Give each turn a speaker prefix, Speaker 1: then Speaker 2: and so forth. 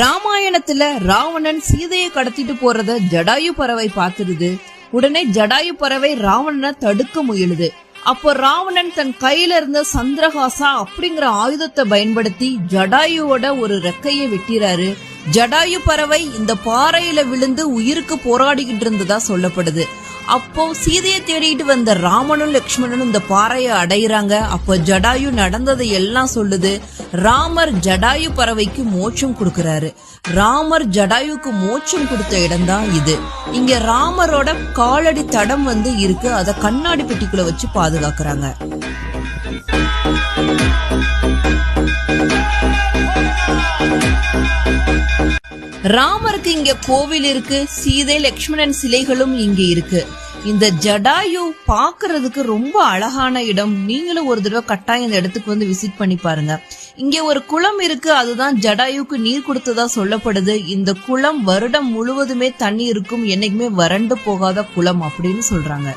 Speaker 1: ராமாயணத்துல ராவணன் சீதையை கடத்திட்டு போறத ஜடாயு பறவை பாத்துருது உடனே ஜடாயு பறவை ராவணனை தடுக்க முயலுது. அப்போ ராவணன் தன் கையில இருந்த சந்திரஹாசா அப்படிங்கிற ஆயுதத்தை பயன்படுத்தி ஜடாயுவோட ஒரு ரெக்கையை வெட்டிறாரு. ஜடாயு பறவை இந்த பாறையில விழுந்து உயிருக்கு போராடிக்கிட்டு இருந்ததா சொல்லப்படுது. அப்போ சீதையை தேடிட்டு வந்த ராமனும் லக்ஷ்மணனும் இந்த பாறையை அடையிறாங்க. அப்போ ஜடாயு நடந்ததை எல்லாம் சொல்லுது. ராமர் ஜடாயு பறவைக்கு மோட்சம் கொடுக்கிறாரு. ராமர் ஜடாயுக்கு மோட்சம் கொடுத்த இடம்தான் இது. இங்க ராமரோட காலடி தடம் வந்து இருக்கு. அதை கண்ணாடி பெட்டிக்குள்ள வச்சு பாதுகாக்கறாங்க. ராமருக்கு இங்க கோவில் இருக்கு சீதை லக்ஷ்மணன் சிலைகளும் இங்க இருக்கு. இந்த ஜடாயு பாக்குறதுக்கு ரொம்ப அழகான இடம். நீங்களும் ஒரு தடவை கட்டாயம் இந்த இடத்துக்கு வந்து விசிட் பண்ணி பாருங்க. இங்க ஒரு குளம் இருக்கு அதுதான் ஜடாயுக்கு நீர் கொடுத்ததா சொல்லப்படுது. இந்த குளம் வருடம் முழுவதுமே தண்ணி இருக்கும் என்னைக்குமே வறண்டு போகாத குளம் அப்படின்னு சொல்றாங்க.